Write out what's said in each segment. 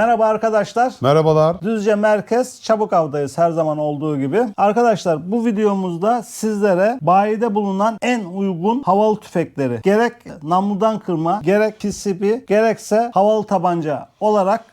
Merhaba arkadaşlar. Merhabalar. Düzce Merkez Çabuk Av'dayız her zaman olduğu gibi. Arkadaşlar bu videomuzda sizlere bayide bulunan en uygun havalı tüfekleri gerek namludan kırma, gerek PCP, gerekse havalı tabanca olarak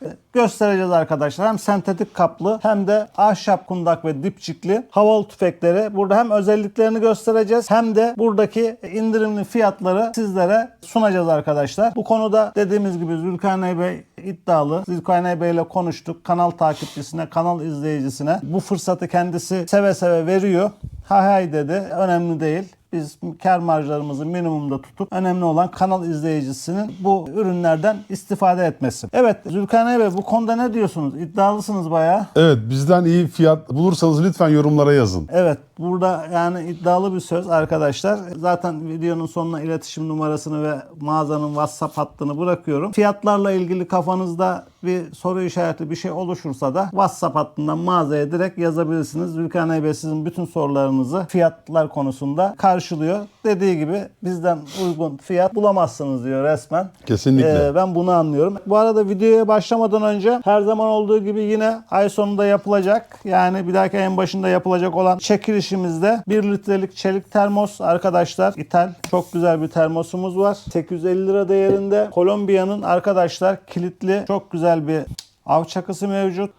göstereceğiz arkadaşlar. Hem sentetik kaplı hem de ahşap kundak ve dipçikli havalı tüfekleri. Burada hem özelliklerini göstereceğiz hem de buradaki indirimli fiyatları sizlere sunacağız arkadaşlar. Bu konuda dediğimiz gibi Zülkarney Bey iddialı. Zülkarney Bey ile konuştuk. Kanal takipçisine, kanal izleyicisine bu fırsatı kendisi seve seve veriyor. Hay hay dedi. Önemli değil. Biz kar marjlarımızı minimumda tutup önemli olan kanal izleyicisinin bu ürünlerden istifade etmesi. Evet Zülkarney Bey bu konuda ne diyorsunuz? İddialısınız bayağı. Evet bizden iyi fiyat bulursanız lütfen yorumlara yazın. Evet burada yani iddialı bir söz arkadaşlar. Zaten videonun sonuna iletişim numarasını ve mağazanın WhatsApp hattını bırakıyorum. Fiyatlarla ilgili kafanızda bir soru işareti bir şey oluşursa da WhatsApp hattından mağazaya direkt yazabilirsiniz. Zülkarney Bey sizin bütün sorularınızı fiyatlar konusunda karşılıyor. Dediği gibi bizden uygun fiyat bulamazsınız diyor resmen. Kesinlikle. Ee, ben bunu anlıyorum. Bu arada videoya başlamadan önce her zaman olduğu gibi yine ay sonunda yapılacak yani bir dahaki ayın başında yapılacak olan çekilişimizde 1 litrelik çelik termos arkadaşlar ithal çok güzel bir termosumuz var. 850 lira değerinde. Kolombiya'nın arkadaşlar kilitli çok güzel bir av çakısı mevcut.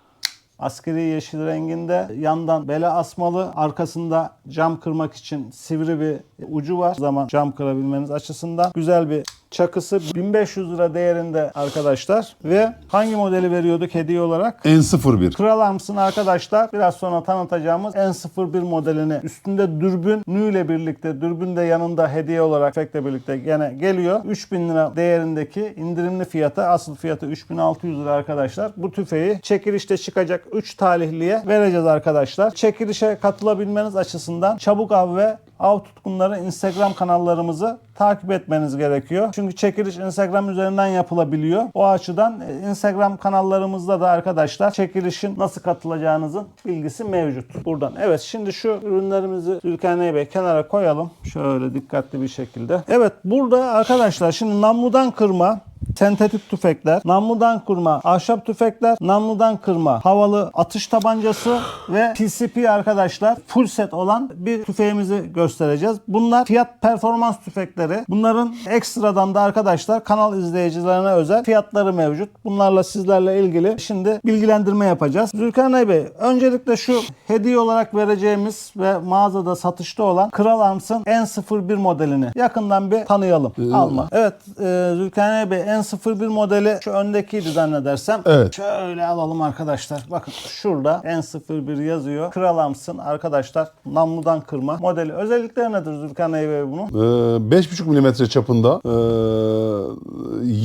Askeri yeşil renginde yandan bele asmalı arkasında cam kırmak için sivri bir ucu var. O zaman cam kırabilmeniz açısından güzel bir çakısı 1500 lira değerinde arkadaşlar ve hangi modeli veriyorduk hediye olarak? N01. Kral Arms'ın arkadaşlar biraz sonra tanıtacağımız N01 modelini üstünde dürbün ile birlikte dürbün de yanında hediye olarak efektle birlikte gene geliyor. 3000 lira değerindeki indirimli fiyata asıl fiyatı 3600 lira arkadaşlar. Bu tüfeği çekilişte çıkacak 3 talihliye vereceğiz arkadaşlar. Çekilişe katılabilmeniz açısından Çabuk Av ve Av Tutkunları Instagram kanallarımızı takip etmeniz gerekiyor. Çünkü çekiliş Instagram üzerinden yapılabiliyor. O açıdan e, Instagram kanallarımızda da arkadaşlar çekilişin nasıl katılacağınızın bilgisi mevcut. Buradan. Evet şimdi şu ürünlerimizi Zülkarney Bey kenara koyalım. Şöyle dikkatli bir şekilde. Evet burada arkadaşlar şimdi namludan kırma sentetik tüfekler, namludan kırma ahşap tüfekler, namludan kırma havalı atış tabancası ve PCP arkadaşlar full set olan bir tüfeğimizi göstereceğiz. Bunlar fiyat performans tüfekleri. Bunların ekstradan da arkadaşlar kanal izleyicilerine özel fiyatları mevcut. Bunlarla sizlerle ilgili şimdi bilgilendirme yapacağız. Zülkarney Bey öncelikle şu hediye olarak vereceğimiz ve mağazada satışta olan Kral Arms'ın N01 modelini yakından bir tanıyalım. Alma. Evet e, Zülkarney Bey N01 modeli şu öndekiydi zannedersem. Evet. Şöyle alalım arkadaşlar. Bakın şurada N01 yazıyor. Kral Arms'ın arkadaşlar namludan kırma modeli. Özellikleri nedir Zülkarney Bey bunun? Ee, 5,5 mm çapında ee,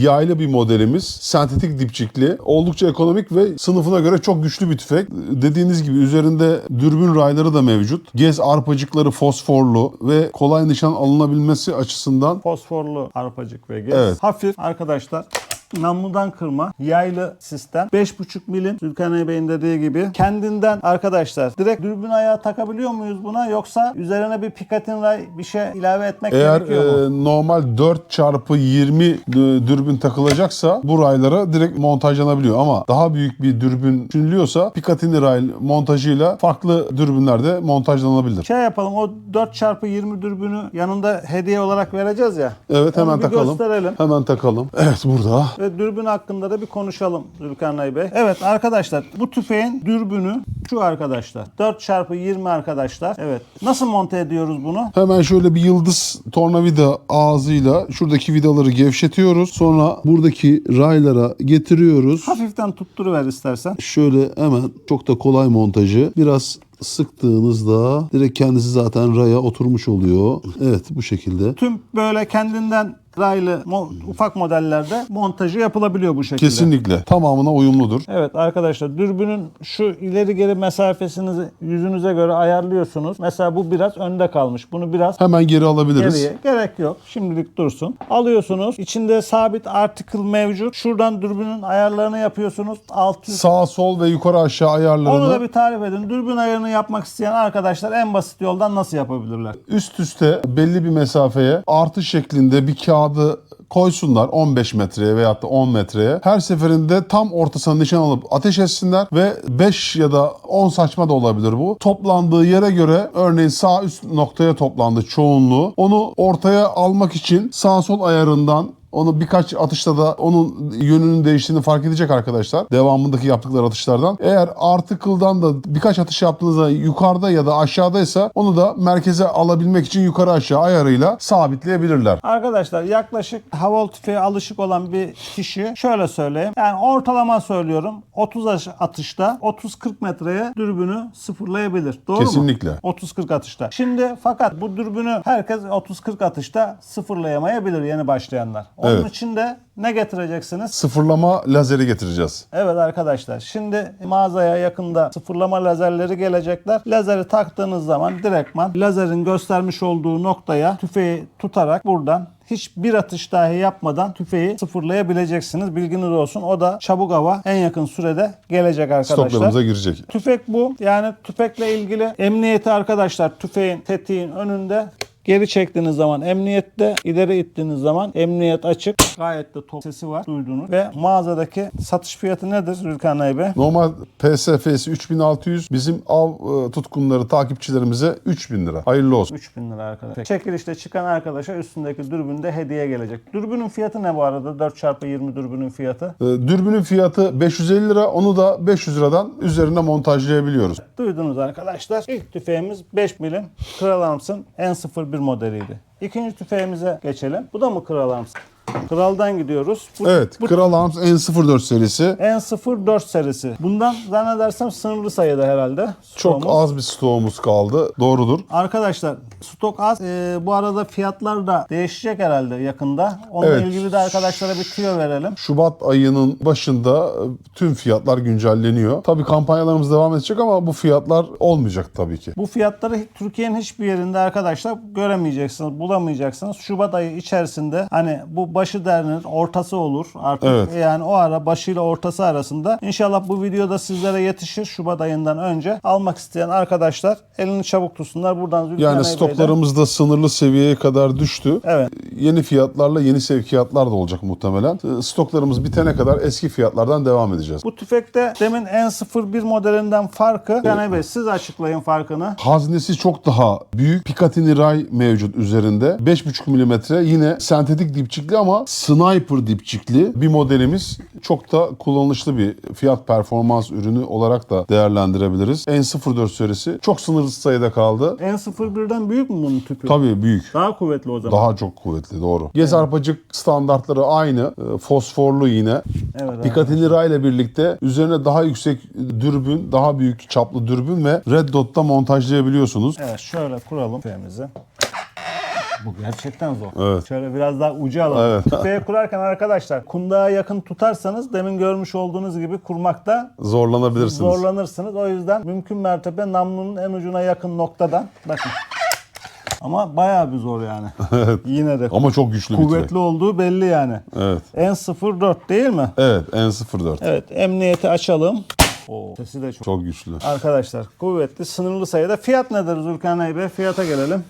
yaylı bir modelimiz. Sentetik dipçikli. Oldukça ekonomik ve sınıfına göre çok güçlü bir tüfek. Dediğiniz gibi üzerinde dürbün rayları da mevcut. Gez arpacıkları fosforlu ve kolay nişan alınabilmesi açısından Fosforlu arpacık ve gez. Evet. Hafif arkadaşlar arkadaşlar namludan kırma yaylı sistem 5.5 milim Zülkarney Bey'in dediği gibi kendinden arkadaşlar direkt dürbün ayağı takabiliyor muyuz buna yoksa üzerine bir Picatinny ray bir şey ilave etmek Eğer gerekiyor mu? e, normal 4 çarpı 20 dü- dürbün takılacaksa bu raylara direkt montajlanabiliyor ama daha büyük bir dürbün düşünülüyorsa Picatinny ray montajıyla farklı dürbünlerde montajlanabilir. Şey yapalım o 4x20 dürbünü yanında hediye olarak vereceğiz ya. Evet hemen takalım. gösterelim. Hemen takalım. Evet burada. Ve dürbün hakkında da bir konuşalım Zülkarnay Bey. Evet arkadaşlar bu tüfeğin dürbünü şu arkadaşlar. 4x20 arkadaşlar. Evet. Nasıl monte ediyoruz bunu? Hemen şöyle bir yıldız tornavida ağzıyla şuradaki vidaları gevşetiyoruz. Sonra buradaki raylara getiriyoruz. Hafiften tutturuver istersen. Şöyle hemen çok da kolay montajı. Biraz sıktığınızda direkt kendisi zaten raya oturmuş oluyor. Evet bu şekilde. Tüm böyle kendinden raylı mo- ufak modellerde montajı yapılabiliyor bu şekilde. Kesinlikle. Tamamına uyumludur. Evet arkadaşlar dürbünün şu ileri geri mesafesini yüzünüze göre ayarlıyorsunuz. Mesela bu biraz önde kalmış. Bunu biraz Hemen geri alabiliriz. Geriye gerek yok. Şimdilik dursun. Alıyorsunuz. İçinde sabit article mevcut. Şuradan dürbünün ayarlarını yapıyorsunuz. Alt üst. Sağ, sol ve yukarı aşağı ayarlarını Onu da bir tarif edin. Dürbün ayarını yapmak isteyen arkadaşlar en basit yoldan nasıl yapabilirler? üst üste belli bir mesafeye artı şeklinde bir kağıdı koysunlar 15 metreye veyahut da 10 metreye. Her seferinde tam ortasına nişan alıp ateş etsinler ve 5 ya da 10 saçma da olabilir bu. Toplandığı yere göre örneğin sağ üst noktaya toplandı çoğunluğu. Onu ortaya almak için sağ sol ayarından onu birkaç atışta da onun yönünün değiştiğini fark edecek arkadaşlar. Devamındaki yaptıkları atışlardan. Eğer artı kıldan da birkaç atış yaptığınızda yukarıda ya da aşağıdaysa onu da merkeze alabilmek için yukarı aşağı ayarıyla sabitleyebilirler. Arkadaşlar yaklaşık havalı tüfeğe alışık olan bir kişi şöyle söyleyeyim. Yani ortalama söylüyorum 30 aş- atışta 30-40 metreye dürbünü sıfırlayabilir. Doğru Kesinlikle. mu? 30-40 atışta. Şimdi fakat bu dürbünü herkes 30-40 atışta sıfırlayamayabilir yeni başlayanlar. Onun Evet. için de ne getireceksiniz? Sıfırlama lazeri getireceğiz. Evet arkadaşlar şimdi mağazaya yakında sıfırlama lazerleri gelecekler. Lazeri taktığınız zaman direktman lazerin göstermiş olduğu noktaya tüfeği tutarak buradan hiçbir atış dahi yapmadan tüfeği sıfırlayabileceksiniz. Bilginiz olsun. O da çabuk hava en yakın sürede gelecek arkadaşlar. Stoklarımıza girecek. Tüfek bu. Yani tüfekle ilgili emniyeti arkadaşlar tüfeğin tetiğin önünde Geri çektiğiniz zaman emniyette, ileri ittiğiniz zaman emniyet açık. Gayet de top sesi var duyduğunuz. Ve mağazadaki satış fiyatı nedir Zülkan Bey? Normal PSF'si 3600. Bizim av e, tutkunları takipçilerimize 3000 lira. Hayırlı olsun. 3000 lira arkadaşlar. Çekilişte çıkan arkadaşa üstündeki dürbünde hediye gelecek. Dürbünün fiyatı ne bu arada? 4x20 dürbünün fiyatı. E, Dürbünün fiyatı 550 lira. Onu da 500 liradan üzerine montajlayabiliyoruz. Duydunuz arkadaşlar. İlk tüfeğimiz 5 milim Kral Arms'ın N01 modeliydi. İkinci tüfeğimize geçelim. Bu da mı Kral Arms? Kral'dan gidiyoruz. Bu, Evet. bu Kral Arms N04 serisi. N04 serisi. Bundan zannedersem sınırlı sayıda herhalde. Çok stoğumuz. az bir stoğumuz kaldı. Doğrudur. Arkadaşlar stok az. Ee, bu arada fiyatlar da değişecek herhalde yakında. Onunla Evet. ilgili de arkadaşlara bir tüyo verelim. Şubat ayının başında e, tüm fiyatlar güncelleniyor. Tabii kampanyalarımız devam edecek ama bu fiyatlar olmayacak tabii ki. Bu fiyatları Türkiye'nin hiçbir yerinde arkadaşlar göremeyeceksiniz, bulamayacaksınız. Şubat ayı içerisinde hani bu başı derinin ortası olur artık. Evet. Yani o ara başıyla ortası arasında. İnşallah bu videoda sizlere yetişir Şubat ayından önce. Almak isteyen arkadaşlar elini çabuk tutsunlar. Buradan Zülkan Yani stoklarımız da sınırlı seviyeye kadar düştü. Evet. Yeni fiyatlarla yeni sevkiyatlar da olacak muhtemelen. E, Stoklarımız bitene kadar eski fiyatlardan devam edeceğiz. Bu tüfekte demin N01 modelinden farkı. Yani Bey siz açıklayın farkını. Haznesi çok daha büyük. Picatinny ray mevcut üzerinde. 5,5 milimetre yine sentetik dipçikli ama sniper dipçikli bir modelimiz. Çok da kullanışlı bir fiyat performans ürünü olarak da değerlendirebiliriz. N04 serisi çok sınırlı sayıda kaldı. N01'den büyük mü bunun tüpü? Tabii büyük. Daha kuvvetli o zaman. Daha çok kuvvetli doğru. Gez arpacık standartları aynı. E, Fosforlu yine. Evet. Picatinny Ray ile birlikte üzerine daha yüksek dürbün, daha büyük çaplı dürbün ve Red Dot'ta montajlayabiliyorsunuz. Evet şöyle kuralım tüfeğimizi. Bu gerçekten zor. Evet. Şöyle biraz daha ucu alalım. Evet. Tüfeği kurarken arkadaşlar kundağa yakın tutarsanız demin görmüş olduğunuz gibi kurmakta Zorlanabilirsiniz. zorlanırsınız. O yüzden mümkün mertebe namlunun en ucuna yakın noktadan bakın. Ama bayağı bir zor yani. Yine de Ama çok güçlü bir tüfek. kuvvetli olduğu belli yani. Evet. N04 değil mi? Evet N04. Evet emniyeti açalım. Oo, sesi de çok. Çok güçlü. Arkadaşlar kuvvetli sınırlı sayıda. Fiyat nedir Zülkan Bey? Bey? Fiyata gelelim.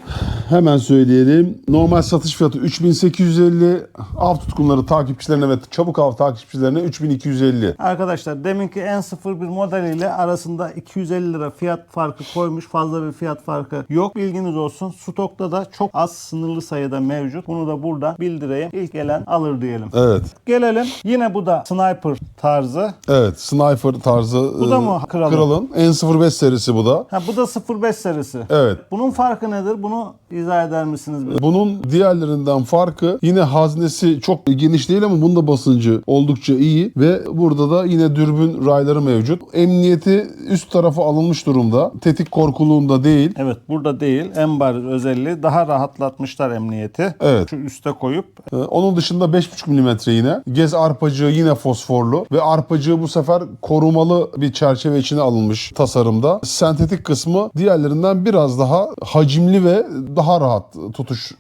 Hemen söyleyelim. Normal satış fiyatı 3850. Av tutkunları takipçilerine ve çabuk av takipçilerine 3250. Arkadaşlar deminki N01 modeliyle arasında 250 lira fiyat farkı koymuş. Fazla bir fiyat farkı yok. Bilginiz olsun. Stokta da çok az sınırlı sayıda mevcut. Bunu da burada bildireyim. İlk gelen alır diyelim. Evet. Gelelim. Yine bu da sniper tarzı. Evet. Sniper tarzı. Bu da mı kralın? Kralın. N05 serisi bu da. Ha bu da 05 serisi. Evet. Bunun farkı nedir? Bunu izah eder misiniz? bize? Bunun diğerlerinden farkı yine haznesi çok geniş değil ama bunda basıncı oldukça iyi ve burada da yine dürbün rayları mevcut. Emniyeti üst tarafa alınmış durumda. Tetik korkuluğunda değil. Evet burada değil. En bariz özelliği daha rahatlatmışlar emniyeti. Evet. Şu üste koyup Ee, Onun dışında 5,5 mm yine. Gez arpacığı yine fosforlu ve arpacığı bu sefer korumalı bir çerçeve içine alınmış tasarımda. Sentetik kısmı diğerlerinden biraz daha hacimli ve daha rahat tutuş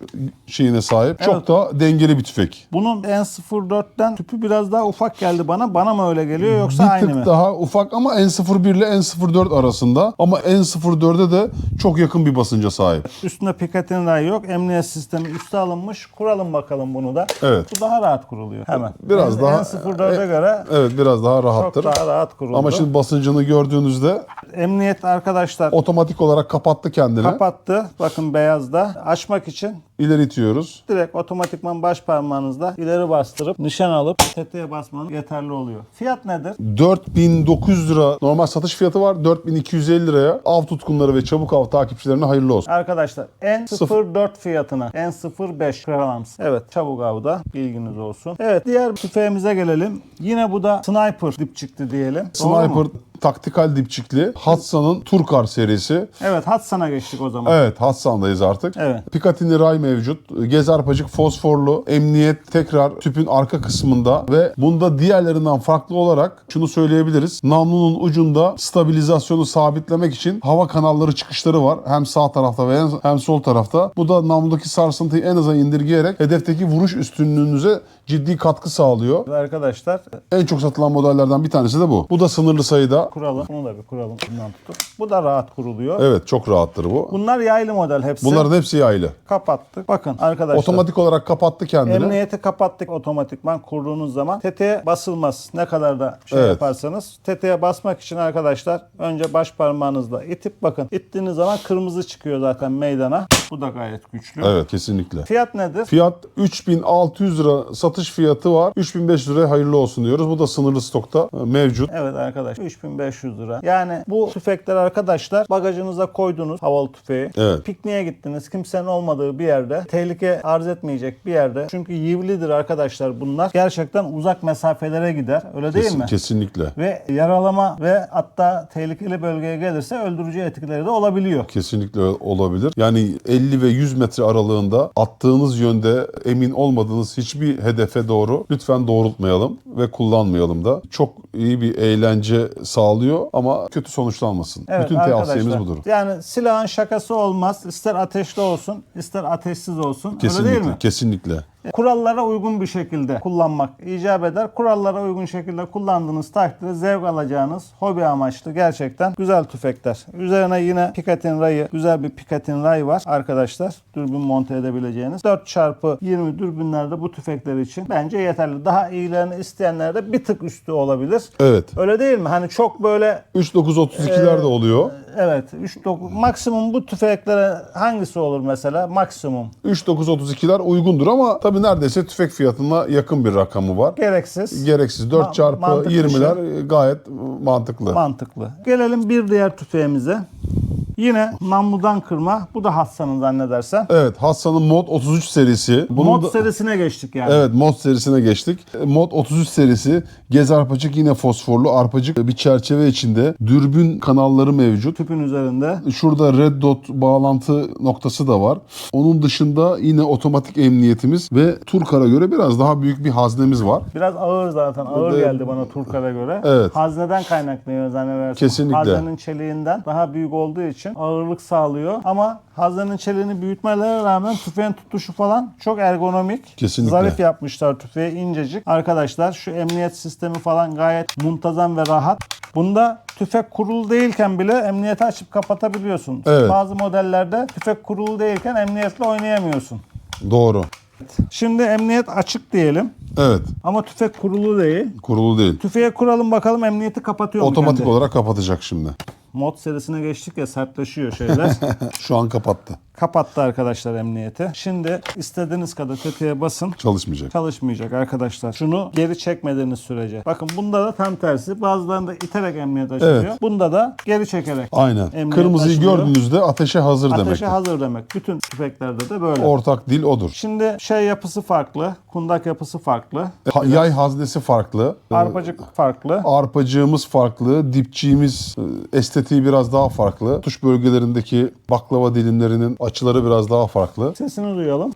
şeyine sahip. Çok Evet. da dengeli bir tüfek. Bunun N04'ten tüpü biraz daha ufak geldi bana. Bana mı öyle geliyor yoksa bir aynı tık mı? daha ufak ama N01 ile N04 arasında ama N04'e de çok yakın bir basınca sahip. Üstünde Picatinny ray yok. Emniyet sistemi üste alınmış. Kuralım bakalım bunu da. Evet. Bu daha rahat kuruluyor. Hemen. Biraz N- daha- N04'e göre Evet biraz daha çok rahattır. daha rahat kuruldu. Ama şimdi basıncını gördüğünüzde Emniyet arkadaşlar otomatik olarak kapattı kendini. kapattı. Bakın beyazda. Açmak için İleri itiyoruz. direkt otomatikman baş parmağınızla ileri bastırıp nişan alıp tetiğe basmanız yeterli oluyor. Fiyat nedir? 4900 lira normal satış fiyatı var. 4250 liraya av tutkunları ve çabuk av takipçilerine hayırlı olsun. Arkadaşlar N04 fiyatına N05 Kralams. Evet çabuk avda bilginiz olsun. Evet diğer tüfeğimize gelelim. Yine bu da Sniper dipçikti diyelim. Sniper taktikal dipçikli Hatsa'nın Turkar serisi. Evet Hatsan'a geçtik o zaman. Evet Hatsan'dayız artık. Evet. Picatinny ray mevcut. Gez arpacık fosforlu. Emniyet tekrar tüpün arka kısmında ve bunda diğerlerinden farklı olarak şunu söyleyebiliriz. Namlunun ucunda stabilizasyonu sabitlemek için hava kanalları çıkışları var. Hem sağ tarafta ve hem sol tarafta. Bu da namludaki sarsıntıyı en aza indirgeyerek hedefteki vuruş üstünlüğünüze ciddi katkı sağlıyor. Arkadaşlar En çok satılan modellerden bir tanesi de bu. Bu da sınırlı sayıda. kuralım. Bunu da bir kuralım. Bundan tutup. Bu da rahat kuruluyor. Evet çok rahattır bu. Bunlar yaylı model hepsi. Bunların hepsi yaylı. kapattık. Bakın arkadaşlar. Otomatik olarak kapattı kendini. Emniyeti kapattık otomatikman kurduğunuz zaman. Tetiğe basılmaz. Ne kadar da şey Evet. yaparsanız. Tetiğe basmak için arkadaşlar önce baş parmağınızla itip bakın. İttiğiniz zaman kırmızı çıkıyor zaten meydana. Bu da gayet güçlü. Evet kesinlikle. Fiyat nedir? Fiyat 3600 lira satış fiyatı var. 3500 liraya hayırlı olsun diyoruz. Bu da sınırlı stokta e, mevcut. Evet arkadaşlar 3500 lira. Yani bu tüfekler arkadaşlar bagajınıza koydunuz havalı tüfeği. Evet. Pikniğe gittiniz kimsenin olmadığı bir yerde. Tehlike arz etmeyecek bir yerde. Çünkü yivlidir arkadaşlar bunlar. Gerçekten uzak mesafelere gider. Öyle değil Kesin- mi? Kesinlikle. Ve yaralama ve hatta tehlikeli bölgeye gelirse öldürücü etkileri de olabiliyor. Kesinlikle olabilir. Yani 50 ve 100 metre aralığında attığınız yönde emin olmadığınız hiçbir hedefe doğru lütfen doğrultmayalım ve kullanmayalım da. Çok iyi bir eğlence sağlıyor ama kötü sonuçlanmasın. Evet Bütün tavsiyemiz budur. Yani silahın şakası olmaz. İster ateşli olsun, ister ateşsiz olsun. Öyle Kesinlikle. değil mi? Kesinlikle. Kurallara uygun bir şekilde kullanmak icap eder. Kurallara uygun şekilde kullandığınız takdirde zevk alacağınız hobi amaçlı gerçekten güzel tüfekler. Üzerine yine Picatinny rayı, güzel bir Picatinny ray var arkadaşlar. Dürbün monte edebileceğiniz. 4x20 dürbünlerde bu tüfekler için bence yeterli. Daha iyilerini isteyenler de bir tık üstü olabilir. Evet. Öyle değil mi? Hani çok böyle 3932'ler de oluyor. evet 3 9 maksimum bu tüfeklere hangisi olur mesela? Maksimum. 3932'ler uygundur ama tabii neredeyse tüfek fiyatına yakın bir rakamı var. Gereksiz. Gereksiz 4 Ma- çarpı mantıklı 20'ler gayet mantıklı. Mantıklı. Gelelim bir diğer tüfeğimize. Yine namludan kırma. Bu da Hassan'ın zannedersem. Evet Hassan'ın Mod 33 serisi. Bunun Mod da- serisine geçtik yani. Evet mod serisine geçtik. Mod 33 serisi gez arpacık yine fosforlu arpacık bir çerçeve içinde dürbün kanalları mevcut. Tüpün üzerinde. Şurada red dot bağlantı noktası da var. Onun dışında yine otomatik emniyetimiz ve Turkar'a göre biraz daha büyük bir haznemiz var. Biraz ağır zaten. Ağır Burada- geldi bana Turkar'a göre. Evet. Hazneden kaynaklanıyor zannedersem. Kesinlikle. Haznenin çeliğinden daha büyük olduğu için ağırlık sağlıyor. Ama haznenin çeliğini büyütmelerine rağmen tüfeğin tutuşu falan çok ergonomik. Kesinlikle. Zarif yapmışlar tüfeği incecik. Arkadaşlar şu emniyet sistemi falan gayet muntazam ve rahat. Bunda tüfek kurulu değilken bile emniyeti açıp kapatabiliyorsun. Evet. Bazı modellerde tüfek kurulu değilken emniyetle oynayamıyorsun. Doğru. Şimdi emniyet açık diyelim Evet. ama tüfek kurulu değil. Kurulu değil. Tüfeğe kuralım bakalım emniyeti kapatıyor mu Otomatik kendi? olarak kapatacak şimdi. Mod serisine geçtik ya sertleşiyor şeyler. Şu an kapattı. Kapattı arkadaşlar emniyeti. Şimdi istediğiniz kadar tetiğe basın. Çalışmayacak. Çalışmayacak arkadaşlar. Şunu geri çekmediğiniz sürece. Bakın bunda da tam tersi. Bazılarında iterek emniyet açılıyor. Evet. Bunda da geri çekerek. Aynen. Emniyet Kırmızıyı açılıyor. gördüğünüzde ateşe hazır Ateşe demektir. hazır demek. Bütün tüfeklerde de böyle. Ortak dil odur. Şimdi şey yapısı farklı. Kundak yapısı farklı. Ha- Yay haznesi farklı. Ee, Arpacık farklı. Arpacığımız farklı, dipçiğimiz e, estetiği biraz daha farklı. Tuş bölgelerindeki baklava dilimlerinin açıları biraz daha farklı. Sesini duyalım.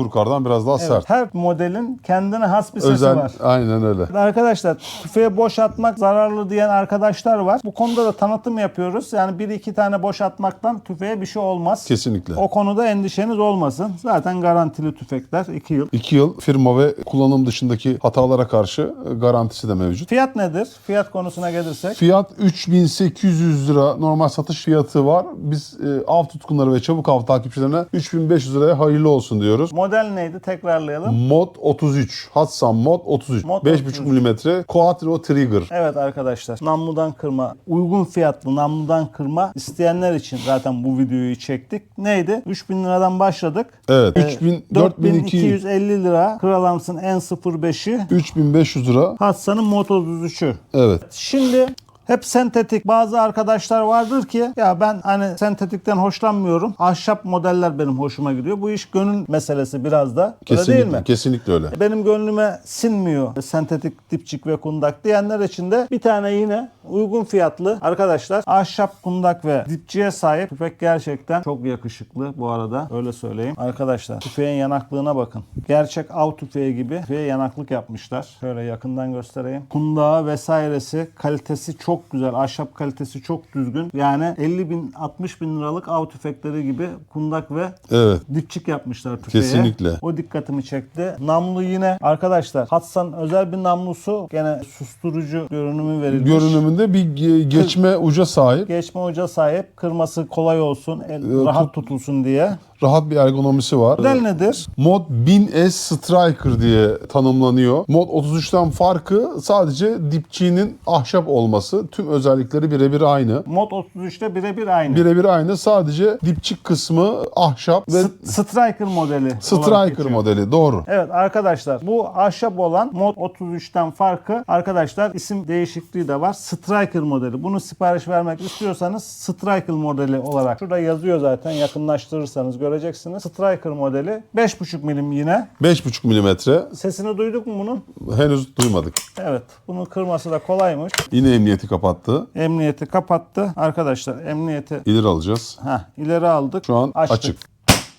Turkar'dan biraz daha Evet, sert. Her modelin kendine has bir sesi var. aynen öyle. Arkadaşlar tüfeği boş atmak zararlı diyen arkadaşlar var. Bu konuda da tanıtım yapıyoruz. Yani bir iki tane boş atmaktan tüfeğe bir şey olmaz. Kesinlikle. O konuda endişeniz olmasın. Zaten garantili tüfekler 2 yıl. 2 yıl firma ve kullanım dışındaki hatalara karşı e, garantisi de mevcut. Fiyat nedir? Fiyat konusuna gelirsek. Fiyat 3800 lira normal satış fiyatı var. Biz e, av tutkunları ve çabuk av takipçilerine 3500 liraya hayırlı olsun diyoruz. Model neydi? Tekrarlayalım. Mod 33. Hatsan Mod 33. Mod 5.5 mm Quattro Trigger. Evet arkadaşlar namludan kırma uygun fiyatlı namludan kırma isteyenler için zaten bu videoyu çektik. Neydi? 3000 liradan başladık. Evet. Ee, 3000 4200 4250 lira Kral Arms'ın N05'i 3500 lira. Hatsa'nın Moto 33'ü. Evet. Şimdi hep sentetik. Bazı arkadaşlar vardır ki ya ben hani sentetikten hoşlanmıyorum. Ahşap modeller benim hoşuma gidiyor. Bu iş gönül meselesi biraz da. Öyle Kesinlikle. değil mi? Kesinlikle öyle. Benim gönlüme sinmiyor sentetik dipçik ve kundak diyenler için de bir tane yine uygun fiyatlı arkadaşlar ahşap kundak ve dipçiye sahip tüfek gerçekten çok yakışıklı bu arada öyle söyleyeyim. Arkadaşlar tüfeğin yanaklığına bakın. Gerçek av tüfeği gibi tüfeğe yanaklık yapmışlar. Şöyle yakından göstereyim. Kundağı vesairesi kalitesi çok güzel. Ahşap kalitesi çok düzgün. Yani 50 bin 60 bin liralık av tüfekleri gibi kundak ve Evet. dipçik yapmışlar tüfeğe. Kesinlikle. O dikkatimi çekti. Namlu yine arkadaşlar Hatsan özel bir namlusu gene susturucu görünümü verilmiş. Görünümünde bir ge- geçme uca sahip. Geçme uca sahip. Kırması kolay olsun, el, Ee, rahat tutulsun diye. Rahat bir ergonomisi var. Model nedir? Mod 1000S Striker diye tanımlanıyor. Mod 33'ten farkı sadece dipçiğinin ahşap olması. Tüm özellikleri birebir aynı. Mod 33'te birebir aynı. Birebir aynı. Sadece dipçik kısmı ahşap ve S- Striker modeli. Striker modeli. Doğru. Evet arkadaşlar bu ahşap olan Mod 33'ten farkı arkadaşlar isim değişikliği de var. Striker modeli. Bunu sipariş vermek istiyorsanız Striker modeli olarak. Şurada yazıyor zaten yakınlaştırırsanız göreceksiniz. Striker modeli 5.5 milim yine. 5,5 milimetre. Sesini duyduk mu bunun? Henüz duymadık. Evet. Bunun kırması da kolaymış. Yine emniyeti kapattı. Emniyeti kapattı. Arkadaşlar emniyeti İleri alacağız. heh, ileri aldık. Şu an Açtık. açık.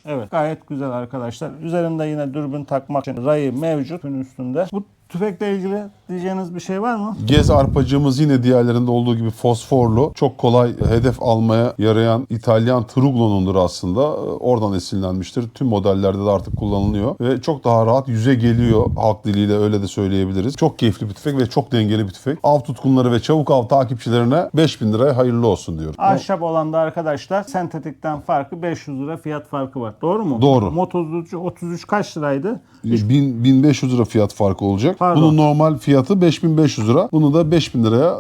Evet gayet güzel arkadaşlar. Üzerinde yine dürbün takmak için rayı mevcut üstünde. Bu tüfekle ilgili diyeceğiniz bir şey var mı? Gez arpacığımız yine diğerlerinde olduğu gibi fosforlu. Çok kolay hedef almaya yarayan İtalyan Truglo'nundur aslında. Oradan esinlenmiştir. Tüm modellerde de artık kullanılıyor. Ve çok daha rahat yüze geliyor halk diliyle öyle de söyleyebiliriz. Çok keyifli bir tüfek ve çok dengeli bir tüfek. Av tutkunları ve çabuk av takipçilerine 5000 liraya hayırlı olsun diyorum. Ahşap olan da arkadaşlar sentetikten farkı 500 lira fiyat farkı var. Doğru mu? Doğru. Moto 33, 33 kaç liraydı? 1000, 1500 lira fiyat farkı olacak. Pardon. Bunun normal fiyatı 5500 lira. Bunu da 5000 liraya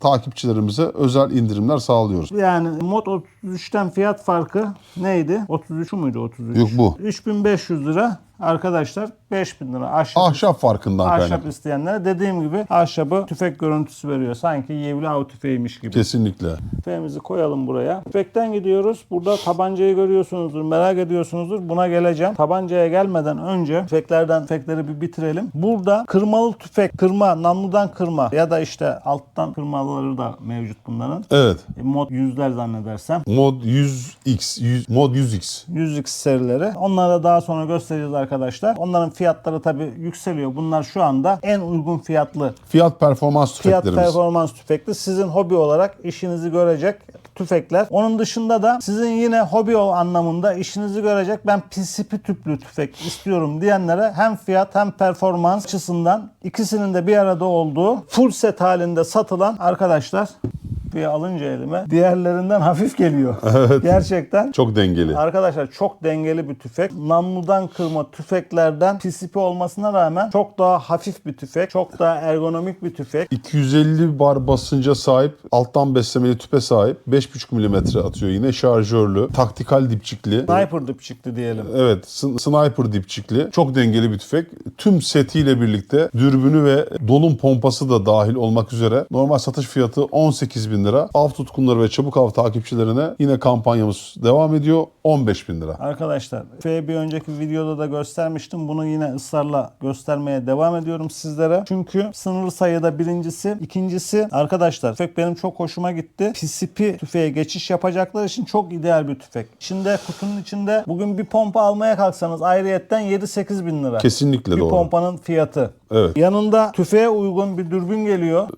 takipçilerimize özel indirimler sağlıyoruz. Yani Mod 33'ten fiyat farkı neydi? 33 muydu 33? Yok bu. 3500 lira arkadaşlar 5000 lira. Ahşap, Ahşap farkından ahşap kaynaklı. isteyenlere dediğim gibi ahşabı tüfek görüntüsü veriyor. Sanki yevli av tüfeğiymiş gibi. Kesinlikle. Tüfeğimizi koyalım buraya. Tüfekten gidiyoruz. Burada tabancayı görüyorsunuzdur. Merak ediyorsunuzdur. Buna geleceğim. Tabancaya gelmeden önce tüfeklerden tüfekleri bir bitirelim. Burada kırmalı tüfek, kırma, namludan kırma ya da işte alttan kırmaları da mevcut bunların. Evet. E, Mod yüzler zannedersem. Mod 100X, 100, mod 100X. 100x serileri. Onları da daha sonra göstereceğiz arkadaşlar. Onların fiyatları tabii yükseliyor. Bunlar şu anda en uygun fiyatlı Fiyat performans fiyat tüfeklerimiz. performans tüfekli. Sizin hobi olarak işinizi görecek tüfekler. Onun dışında da sizin yine hobi o anlamında işinizi görecek ben PCP tüplü tüfek istiyorum diyenlere hem fiyat hem performans açısından ikisinin de bir arada olduğu full set halinde satılan arkadaşlar bir alınca elime diğerlerinden hafif geliyor. Gerçekten Çok dengeli. Arkadaşlar çok dengeli bir tüfek. Namludan kırma tüfeklerden PCP olmasına rağmen çok daha hafif bir tüfek. Çok daha ergonomik bir tüfek. 250 bar basınca sahip, alttan beslemeli tüpe sahip. 5,5 milimetre atıyor yine. Şarjörlü, taktikal dipçikli. Sniper dipçikli diyelim. Evet, sn- sniper dipçikli. Çok dengeli bir tüfek. Tüm setiyle birlikte dürbünü ve dolum pompası da dahil olmak üzere normal satış fiyatı 18 bin bin lira. Av tutkunları ve çabuk av takipçilerine yine kampanyamız devam ediyor. 15 bin lira. Arkadaşlar tüfeği bir önceki videoda da göstermiştim. Bunu yine ısrarla göstermeye devam ediyorum sizlere. Çünkü sınırlı sayıda birincisi. ikincisi arkadaşlar tüfek benim çok hoşuma gitti. PCP tüfeğe geçiş yapacaklar için çok ideal bir tüfek. İçinde kutunun içinde bugün bir pompa almaya kalksanız ayrıyetten 7-8 bin lira. Kesinlikle bir doğru. pompanın fiyatı. Evet. Yanında tüfeğe uygun bir dürbün geliyor.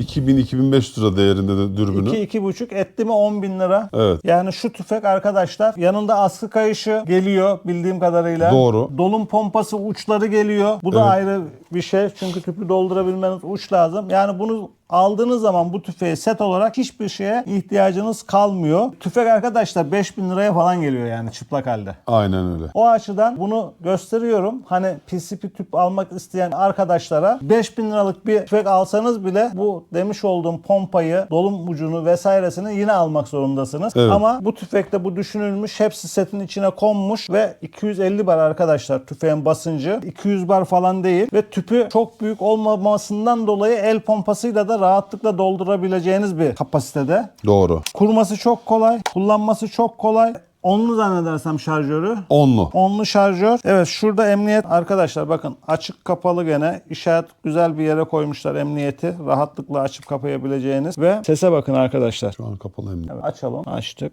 2000-2500 lira değerinde de dürbünü. 2-2,5 etti mi 10 bin lira. Evet. Yani şu tüfek arkadaşlar yanında askı kayışı geliyor bildiğim kadarıyla. Doğru. Dolum pompası uçları geliyor. Bu da Evet. ayrı bir şey çünkü tüpü doldurabilmeniz uç lazım. Yani bunu aldığınız zaman bu tüfeği set olarak hiçbir şeye ihtiyacınız kalmıyor. Tüfek arkadaşlar 5000 liraya falan geliyor yani çıplak halde. Aynen öyle. O açıdan bunu gösteriyorum. Hani PCP tüp almak isteyen arkadaşlara 5000 liralık bir tüfek alsanız bile bu demiş olduğum pompayı, dolum ucunu vesairesini yine almak zorundasınız. Evet. Ama bu tüfekte bu düşünülmüş. Hepsi setin içine konmuş ve 250 bar arkadaşlar tüfeğin basıncı. 200 bar falan değil ve tüpü çok büyük olmamasından dolayı el pompasıyla da rahatlıkla doldurabileceğiniz bir kapasitede. Doğru. Kurması çok kolay, kullanması çok kolay. Onlu zannedersem şarjörü. Onlu. Onlu şarjör. Evet şurada emniyet arkadaşlar bakın açık kapalı gene işaret güzel bir yere koymuşlar emniyeti. Rahatlıkla açıp kapayabileceğiniz ve sese bakın arkadaşlar. Şu an kapalı emniyet. Evet, açalım. Açtık.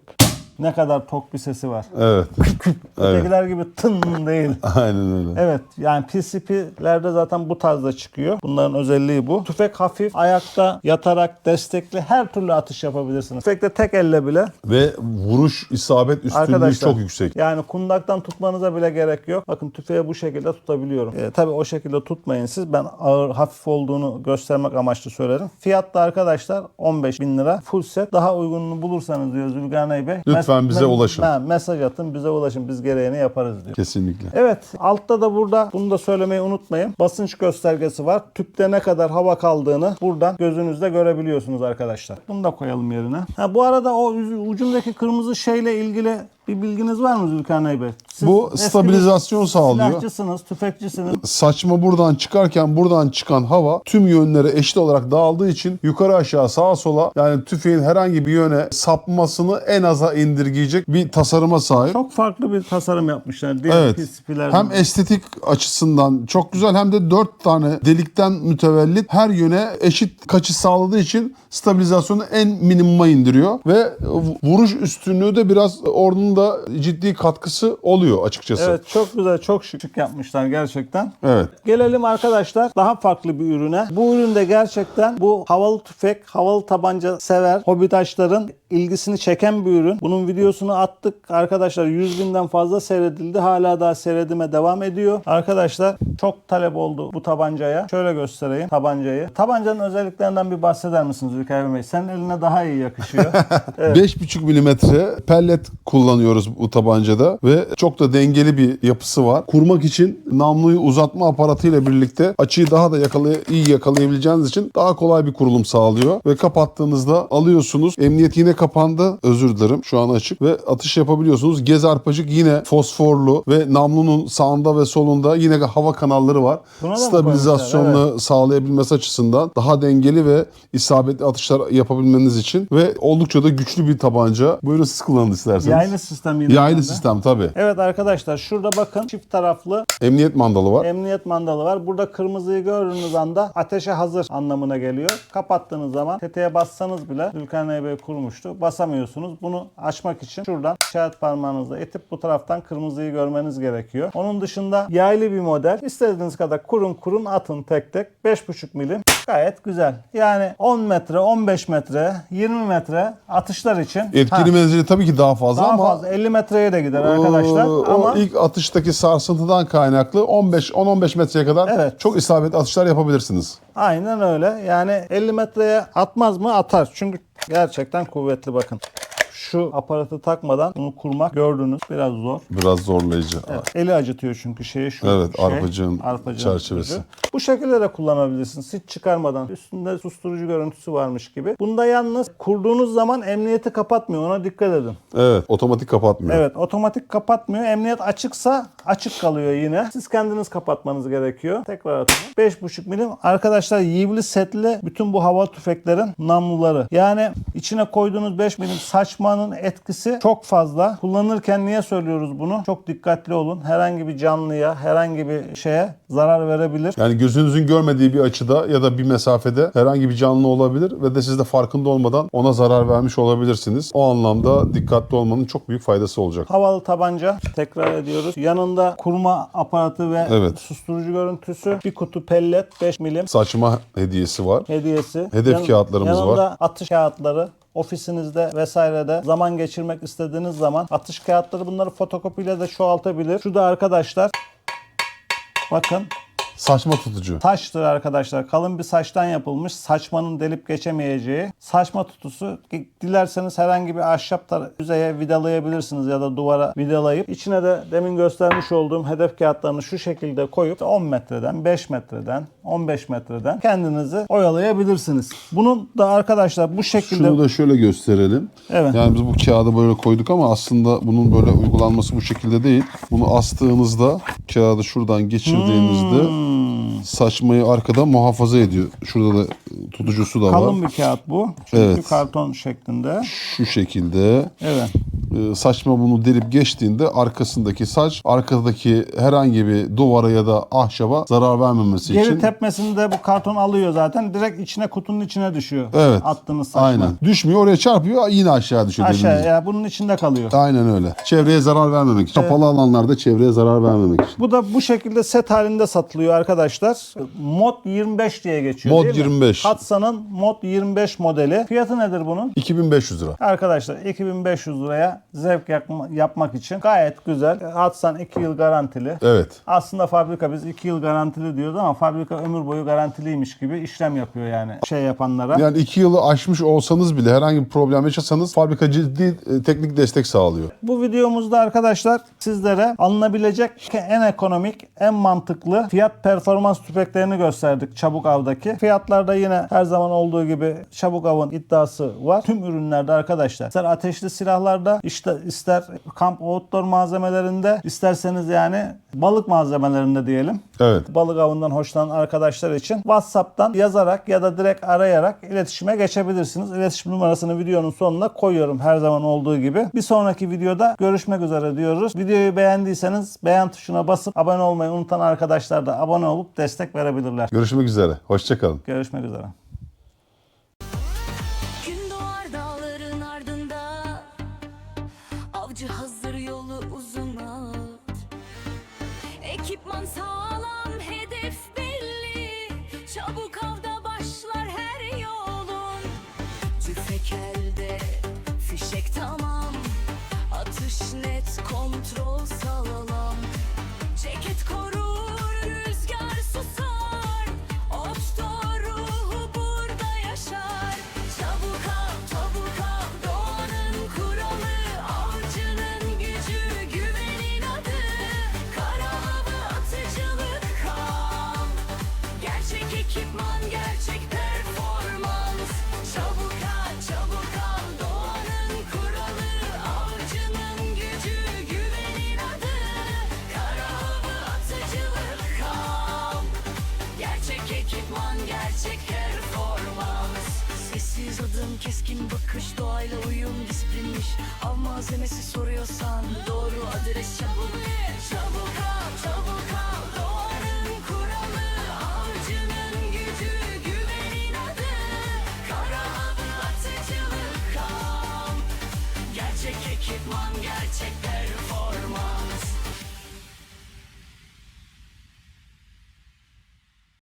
Ne kadar tok bir sesi var. Evet. Ötekiler gibi tın değil. Aynen öyle. Evet yani PCP'lerde zaten bu tarzda çıkıyor. Bunların özelliği bu. Tüfek hafif, ayakta yatarak, destekli her türlü atış yapabilirsiniz. Tüfekte tek elle bile Ve vuruş isabet üstünlüğü Arkadaşlar çok yüksek. yani kundaktan tutmanıza bile gerek yok. Bakın tüfeği bu şekilde tutabiliyorum. Ee, tabii o şekilde tutmayın siz. Ben ağır hafif olduğunu göstermek amaçlı söylerim. Fiyat da arkadaşlar 15 bin lira. Full set. Daha uygununu bulursanız diyor Zülgarney Bey. Lütfen bize ulaşın. Ha, mesaj atın bize ulaşın. Biz gereğini yaparız diyor. Kesinlikle. Evet altta da burada bunu da söylemeyi unutmayın. Basınç göstergesi var. Tüpte ne kadar hava kaldığını buradan gözünüzde görebiliyorsunuz arkadaşlar. Bunu da koyalım yerine. Ha, bu arada o ucundaki kırmızı şeyle ilgili bir bilginiz var mı Zülkarnay Bey? Siz Bu eski stabilizasyon sağlıyor. Silahçısınız, tüfekçisiniz. Saçma buradan çıkarken buradan çıkan hava tüm yönlere eşit olarak dağıldığı için yukarı aşağı sağa sola yani tüfeğin herhangi bir yöne sapmasını en aza indirgeyecek bir tasarıma sahip. Çok farklı bir tasarım yapmışlar. Diğer Evet. PCP'lerden. Hem estetik açısından çok güzel hem de dört tane delikten mütevellit her yöne eşit kaçış sağladığı için stabilizasyonu en minimuma indiriyor ve vuruş üstünlüğü de biraz ordunun da ciddi katkısı oluyor açıkçası. Evet çok güzel, çok şık yapmışlar gerçekten. Evet. Gelelim arkadaşlar daha farklı bir ürüne. Bu üründe gerçekten bu havalı tüfek, havalı tabanca sever hobbitaşların ilgisini çeken bir ürün. Bunun videosunu attık arkadaşlar 100 binden fazla seyredildi. Hala daha seyredime devam ediyor. Arkadaşlar çok talep oldu bu tabancaya. Şöyle göstereyim tabancayı. Tabancanın özelliklerinden bir bahseder misiniz Ülker Bey? Senin eline daha iyi yakışıyor. 5,5 milimetre pellet kullanıyoruz bu tabancada ve çok da dengeli bir yapısı var. Kurmak için namluyu uzatma aparatıyla birlikte açıyı daha da yakalay iyi yakalayabileceğiniz için daha kolay bir kurulum sağlıyor ve kapattığınızda alıyorsunuz. Emniyet yine kapandı. Özür dilerim. Şu an açık ve atış yapabiliyorsunuz. Gez arpacık yine fosforlu ve namlunun sağında ve solunda yine hava kanalları var. Stabilizasyonunu sağlayabilmesi açısından daha dengeli ve isabetli atışlar yapabilmeniz için ve oldukça da güçlü bir tabanca. Buyurun siz kullanın isterseniz. Yaylı sistem yine. Yaylı sistem tabii. Evet arkadaşlar şurada bakın çift taraflı Emniyet mandalı var. emniyet mandalı var. Burada kırmızıyı gördüğünüz anda ateşe hazır anlamına geliyor. Kapattığınız zaman tetiğe bassanız bile Zülkarneyn Bey kurmuştu. Basamıyorsunuz. Bunu açmak için şuradan işaret parmağınızla itip bu taraftan kırmızıyı görmeniz gerekiyor. Onun dışında yaylı bir model. İstediğiniz kadar kurun kurun atın tek tek. 5,5 milim. Gayet güzel. Yani 10 metre, 15 metre, 20 metre atışlar için. Etkili Ha, menzili tabii ki daha fazla daha ama fazla 50 metreye de gider arkadaşlar. o, o ama ilk atıştaki sarsıntıdan kaynaklı 15 10-15 metreye kadar Evet. çok isabetli atışlar yapabilirsiniz. Aynen öyle. Yani 50 metreye atmaz mı? Atar. Çünkü gerçekten kuvvetli bakın. Şu aparatı takmadan bunu kurmak gördünüz biraz zor. Biraz zorlayıcı. Evet, eli acıtıyor çünkü şeyi şu Evet, şey, arpacığın çerçevesi. ucu. Bu şekilde de kullanabilirsiniz. Hiç çıkarmadan. Üstünde susturucu görüntüsü varmış gibi. Bunda yalnız kurduğunuz zaman emniyeti kapatmıyor. Ona dikkat edin. Evet, otomatik kapatmıyor. Evet otomatik kapatmıyor. Emniyet açıksa açık kalıyor yine. Siz kendiniz kapatmanız gerekiyor. Tekrar atalım. 5,5 milim. Arkadaşlar yivli setli bütün bu hava tüfeklerin namluları. Yani içine koyduğunuz 5 milim saçmanın etkisi çok fazla. Kullanırken niye söylüyoruz bunu? Çok dikkatli olun. Herhangi bir canlıya, herhangi bir şeye zarar verebilir. Yani gözünüzün görmediği bir açıda ya da bir mesafede herhangi bir canlı olabilir ve de siz de farkında olmadan ona zarar vermiş olabilirsiniz. O anlamda dikkatli olmanın çok büyük faydası olacak. Havalı tabanca tekrar ediyoruz. Yanında kurma aparatı ve Evet. susturucu görüntüsü. Bir kutu pellet 5 milim Saçma hediyesi var. hediyesi. Hedef kağıtlarımız yanında var. atış kağıtları. Ofisinizde vesairede zaman geçirmek istediğiniz zaman atış kağıtları bunları fotokopiyle de çoğaltabilir. Şu da arkadaşlar bakın Saçma tutucu. Saçtır arkadaşlar. Kalın bir saçtan yapılmış. Saçmanın delip geçemeyeceği. Saçma tutusu. Dilerseniz herhangi bir ahşap yüzeye vidalayabilirsiniz ya da duvara vidalayıp içine de demin göstermiş olduğum hedef kağıtlarını şu şekilde koyup 10 metreden, 5 metreden, 15 metreden kendinizi oyalayabilirsiniz. Bunun da arkadaşlar bu şekilde Şunu da şöyle gösterelim. Evet. Yani biz bu kağıdı böyle koyduk ama aslında bunun böyle uygulanması bu şekilde değil. Bunu astığınızda kağıdı şuradan geçirdiğinizde Hmm. Saçmayı arkada muhafaza ediyor. Şurada da tutucusu da kalın var. bir kağıt bu. Çünkü Evet. karton şeklinde. Şu şekilde Evet. e, saçma bunu delip geçtiğinde arkasındaki saç arkadaki herhangi bir duvara ya da ahşaba zarar vermemesi Geri için tepmesini de bu karton alıyor zaten. Direkt içine kutunun içine düşüyor. Evet. Attığınız saçma. aynen düşmüyor oraya çarpıyor yine aşağı düşüyor. dediğiniz Aşağı gibi. ya bunun içinde kalıyor. Aynen öyle. Çevreye zarar vermemek için. Kapalı alanlarda çevreye zarar vermemek için. Bu da bu şekilde set halinde satılıyor arkadaşlar. Mod 25 diye geçiyor Mod değil mi? 25. Hatsa'nın Mod 25 modeli. Fiyatı nedir bunun? 2500 lira. Arkadaşlar 2500 liraya zevk yapma- yapmak için gayet güzel. Hatsan 2 yıl garantili. Evet. Aslında fabrika biz 2 yıl garantili diyoruz ama fabrika ömür boyu garantiliymiş gibi işlem yapıyor yani şey yapanlara. Yani iki yılı aşmış olsanız bile herhangi bir problem yaşasanız fabrika ciddi e, teknik destek sağlıyor. Bu videomuzda arkadaşlar sizlere alınabilecek en ekonomik, en mantıklı fiyat performans tüfeklerini gösterdik Çabuk Av'daki. Fiyatlarda yine her zaman olduğu gibi Çabuk Av'ın iddiası var. Tüm ürünlerde arkadaşlar ister ateşli silahlarda işte ister kamp outdoor malzemelerinde isterseniz yani balık malzemelerinde diyelim. Evet. Balık avından hoşlanan arkadaşlar için WhatsApp'tan yazarak ya da direkt arayarak iletişime geçebilirsiniz. İletişim numarasını videonun sonuna koyuyorum her zaman olduğu gibi. Bir sonraki videoda görüşmek üzere diyoruz. Videoyu beğendiyseniz beğen tuşuna basıp abone olmayı unutan arkadaşlar da abone olup destek verebilirler. Görüşmek üzere. Hoşçakalın. Görüşmek üzere.